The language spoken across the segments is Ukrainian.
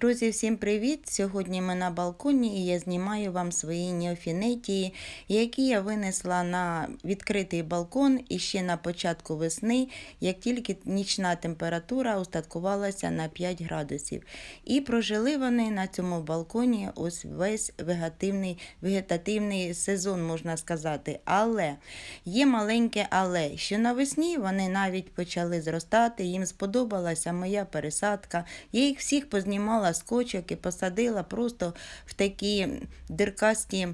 Друзі, всім привіт! Сьогодні ми на балконі і я знімаю вам свої неофінетії, які я винесла на відкритий балкон і ще на початку весни, як тільки нічна температура устаткувалася на 5 градусів. І прожили вони на цьому балконі ось весь вегетативний, вегетативний сезон, можна сказати. Але є маленьке але, що навесні вони навіть почали зростати, їм сподобалася моя пересадка. Я їх всіх познімала з скочок і посадила просто в такі диркасті.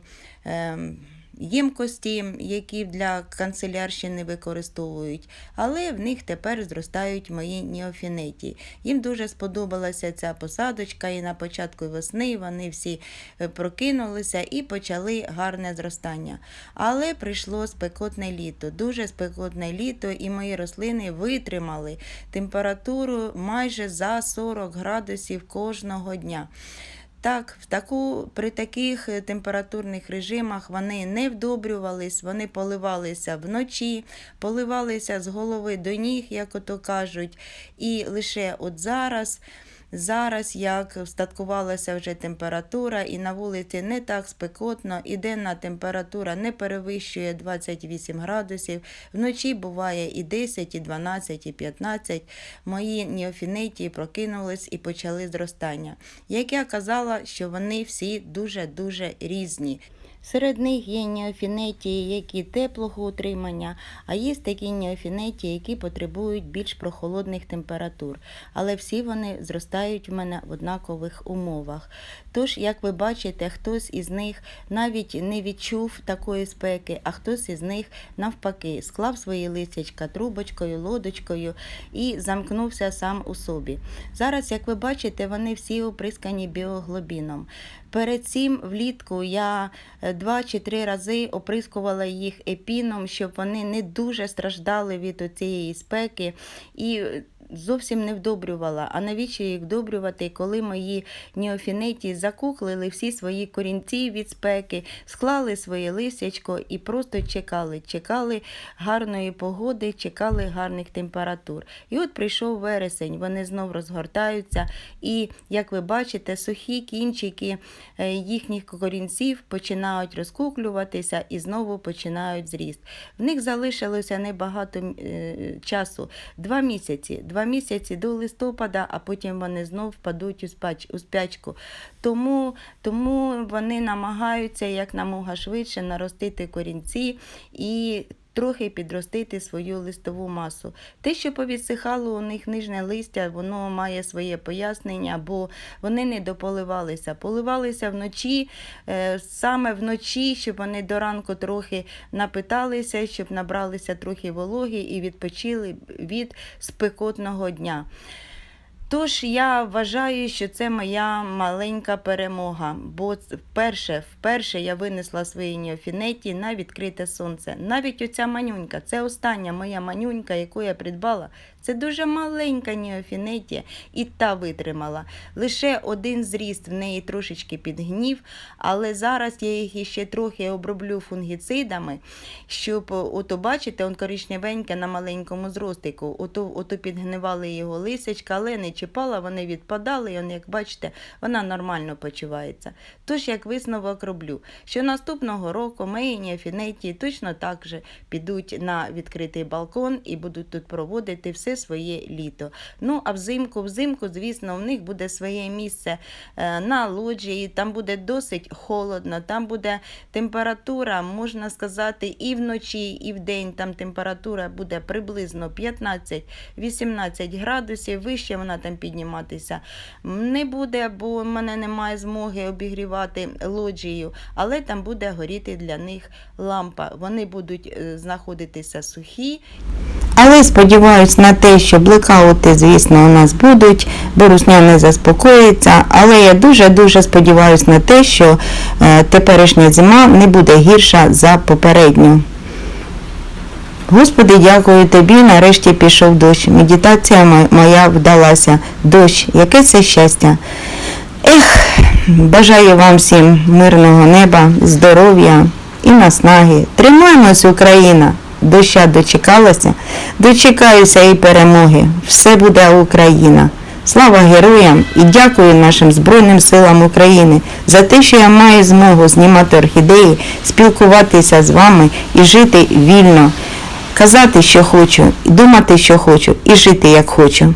ем, Ємкості, які для канцелярщини використовують, але в них тепер зростають мої неофінеті. Їм дуже сподобалася ця посадочка, і на початку весни вони всі е, прокинулися і почали гарне зростання. Але прийшло спекотне літо, дуже спекотне літо, і мої рослини витримали температуру майже за 40 градусів кожного дня. Так, в таку, при таких е, температурних режимах вони не вдобрювались, вони поливалися вночі, поливалися з голови до ніг, як ото кажуть. І лише от зараз, зараз, як встаткувалася вже температура, і на вулиці не так спекотно, і денна температура не перевищує 28 градусів. Вночі буває і 10, і 12, і 15. Мої неофінетії прокинулись і почали зростання. Як я казала, що вони всі дуже-дуже різні. Серед них є неофінетії, які теплого утримання, а є такі неофінетії, які потребують більш прохолодних температур. Але всі вони зростають в мене в однакових умовах. Тож, як ви бачите, хтось із них навіть не відчув такої спеки, а хтось із них навпаки склав свої листячка трубочкою, лодочкою і замкнувся сам у собі. Зараз, як ви бачите, вони всі оприскані біоглобіном. Перед цим влітку я е, два чи три рази оприскувала їх епіном, щоб вони не дуже страждали від цієї спеки. І Зовсім не вдобрювала. А навіщо їх вдобрювати, коли мої неофінеті закуклили всі свої корінці від спеки, склали своє листячко і просто чекали, чекали гарної погоди, чекали гарних температур. І от прийшов вересень, вони знов розгортаються, і, як ви бачите, сухі кінчики е, їхніх корінців починають розкуклюватися і знову починають зріст. В них залишилося небагато е, часу, два місяці. Два місяці до листопада, а потім вони знов впадуть у, спач, у спячку. Тому, тому вони намагаються як намога швидше наростити корінці і трохи підростити свою листову масу. Те, що повідсихало у них нижнє листя, воно має своє пояснення, бо вони не дополивалися. Поливалися вночі, е, саме вночі, щоб вони до ранку трохи напиталися, щоб набралися трохи вологи і відпочили від спекотного дня. Тож я вважаю, що це моя маленька перемога, бо вперше, вперше я винесла свої неофінеті на відкрите сонце. Навіть оця манюнька, це остання моя манюнька, яку я придбала. Це дуже маленька неофінетія, і та витримала. Лише один зріст в неї трошечки підгнів, але зараз я їх іще трохи оброблю фунгіцидами, щоб, ото бачите, он коричневеньке на маленькому зростику, ото, ото підгнивали його лисячка, але не чіпала, вони відпадали, і он, як бачите, вона нормально почувається. Тож, як висновок роблю, що наступного року мої неофінетії точно так же підуть на відкритий балкон і будуть тут проводити все своє літо. Ну, а взимку, взимку, звісно, в них буде своє місце е, на лоджії, там буде досить холодно, там буде температура, можна сказати, і вночі, і вдень там температура буде приблизно 15-18 градусів, вище вона там підніматися не буде, бо в мене немає змоги обігрівати лоджію, але там буде горіти для них лампа. Вони будуть е, знаходитися сухі. Але сподіваюсь на те, що блекаути, звісно, у нас будуть, бо русня не заспокоїться. Але я дуже-дуже сподіваюся на те, що е, теперішня зима не буде гірша за попередню. Господи, дякую тобі, нарешті пішов дощ. Медитація моя вдалася. Дощ, яке це щастя. Ех, бажаю вам всім мирного неба, здоров'я і наснаги. Тримаємось, Україна! Доща дочекалася, дочекаюся і перемоги. Все буде Україна. Слава героям і дякую нашим Збройним силам України за те, що я маю змогу знімати орхідеї, спілкуватися з вами і жити вільно казати, що хочу, і думати, що хочу, і жити, як хочу.